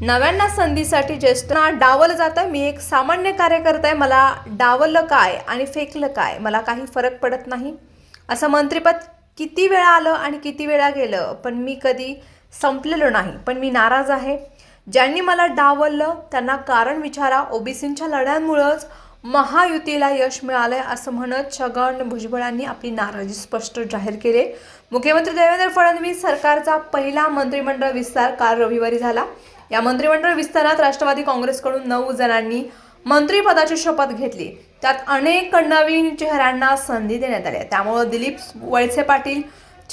नव्यांना संधीसाठी ज्येष्ठांना डावलं जातं मी एक सामान्य कार्यकर्ता आहे. मला डावलं काय आणि फेकलं काय? मला काही फरक पडत नाही. असं मंत्रिपद किती वेळा आलं आणि किती वेळा गेलं पण मी कधी संपलेलो नाही. पण मी नाराज आहे. ज्यांनी मला डावललं त्यांना कारण विचारा. ओबीसींच्या लढ्यांमुळंच महायुतीला यश मिळालंय असं म्हणत छगन भुजबळांनी आपली नाराजी स्पष्ट जाहीर केली. मुख्यमंत्री देवेंद्र फडणवीस सरकारचा पहिला मंत्रिमंडळ विस्तार काल रविवारी झाला. या मंत्रिमंडळ विस्तारात राष्ट्रवादी काँग्रेसकडून नऊ जणांनी मंत्रिपदाची शपथ घेतली. त्यात अनेक नवीन चेहऱ्यांना संधी देण्यात आली. त्यामुळं दिलीप वळसे पाटील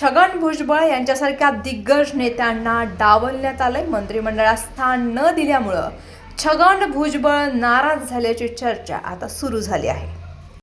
छगन भुजबळ यांच्यासारख्या दिग्गज नेत्यांना डावलण्यात आलंय. मंत्रिमंडळात स्थान न दिल्यामुळं छगन भुजबळ नाराज झाल्याची चर्चा आता सुरू झाली आहे.